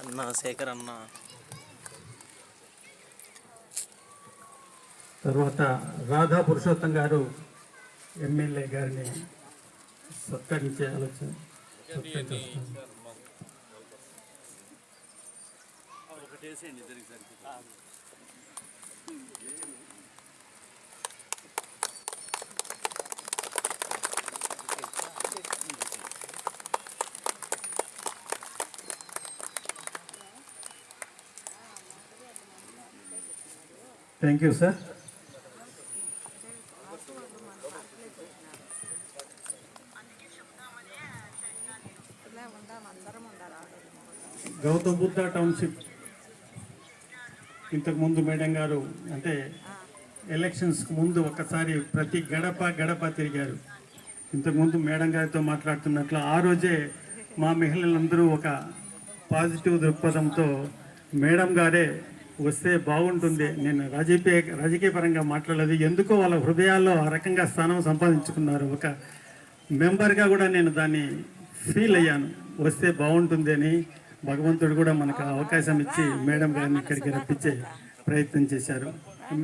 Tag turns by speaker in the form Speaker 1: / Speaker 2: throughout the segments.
Speaker 1: అన్న శేఖర్ అన్న
Speaker 2: తర్వాత రాధా పురుషోత్తం గారు ఎమ్మెల్యే గారిని సత్కరించే ఆలోచన సత్కరిస్తున్నాను. Thank you sir Gautam Buddha township. ఇంతకుముందు మేడం గారు అంటే ఎలక్షన్స్కి ముందు ఒకసారి ప్రతి గడప గడప తిరిగారు. ఇంతకుముందు మేడం గారితో మాట్లాడుతున్నట్లు ఆ రోజే మా మహిళలందరూ ఒక పాజిటివ్ దృక్పథంతో మేడం గారే వస్తే బాగుంటుంది. నేను రాజకీయ రాజకీయ పరంగా మాట్లాడలేదు. ఎందుకో వాళ్ళ హృదయాల్లో ఆ రకంగా స్థానం సంపాదించుకున్నారు. ఒక మెంబర్గా కూడా నేను దాన్ని ఫీల్ అయ్యాను. వస్తే బాగుంటుంది అని భగవంతుడు కూడా మనకు అవకాశం ఇచ్చి మేడం గారిని ఇక్కడికి రప్పించే ప్రయత్నం చేశారు.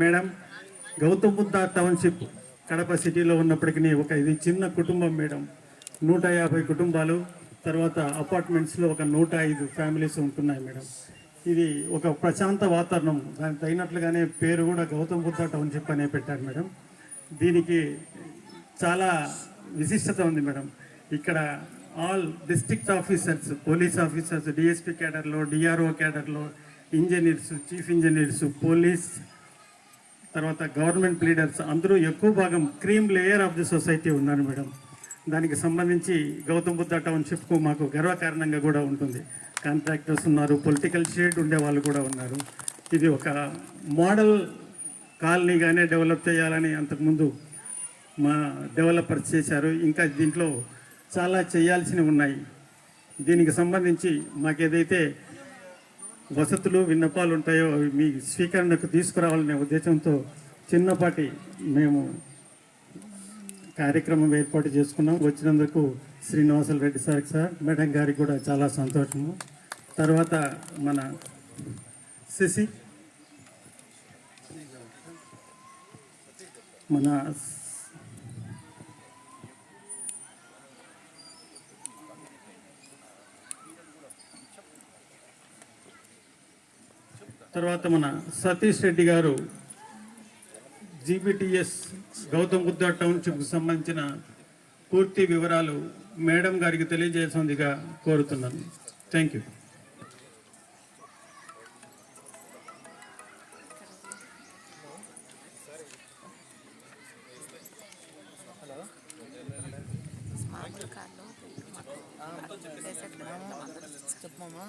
Speaker 2: మేడం గౌతమ్ బుద్ధ టౌన్షిప్ కడప సిటీలో ఉన్నప్పటికీ ఒక ఇది చిన్న కుటుంబం మేడం. నూట యాభై కుటుంబాలు తర్వాత అపార్ట్మెంట్స్లో ఒక నూట ఐదు ఫ్యామిలీస్ ఉంటున్నాయి మేడం. ఇది ఒక ప్రశాంత వాతావరణం. దానికి తగినట్లుగానే పేరు కూడా గౌతమ్ బుద్ధ టౌన్షిప్ అనే పెట్టారు మేడం. దీనికి చాలా విశిష్టత ఉంది మేడం. ఇక్కడ all district officers police officers DSP క్యాడర్లో డిఆర్ఓ క్యాడర్లో ఇంజనీర్స్ చీఫ్ ఇంజనీర్స్ పోలీస్ తర్వాత గవర్నమెంట్ లీడర్స్ అందరూ ఎక్కువ భాగం cream layer of the society ఉన్నారు మేడం. దానికి సంబంధించి గౌతమ్ బుద్ధ టౌన్షిప్కు మాకు గర్వకారణంగా కూడా ఉంటుంది. కాంట్రాక్టర్స్ ఉన్నారు పొలిటికల్ షేడ్ ఉండే వాళ్ళు కూడా ఉన్నారు. ఇది ఒక మోడల్ కాలనీగానే డెవలప్ చేయాలని అంతకుముందు మా డెవలపర్స్ చేశారు. ఇంకా దీంట్లో చాలా చేయాల్సినవి ఉన్నాయి. దీనికి సంబంధించి మాకు ఏదైతే వసతులు విన్నపాలు ఉంటాయో అవి మీ స్వీకరణకు తీసుకురావాలనే ఉద్దేశంతో చిన్నపాటి మేము కార్యక్రమం ఏర్పాటు చేసుకున్నాం. వచ్చినందుకు Srinivasula Reddy sir sir madam గారికి కూడా చాలా సంతోషము. తర్వాత మన శశి మన తర్వాత మన సతీష్ రెడ్డి గారు జీబీటీఎస్ గౌతమ్ బుద్ధ టౌన్షిప్కి సంబంధించిన పూర్తి వివరాలు మేడం గారికి తెలియజేసిందిగా కోరుతున్నాను. థ్యాంక్ యూ
Speaker 1: చెప్పమ్మా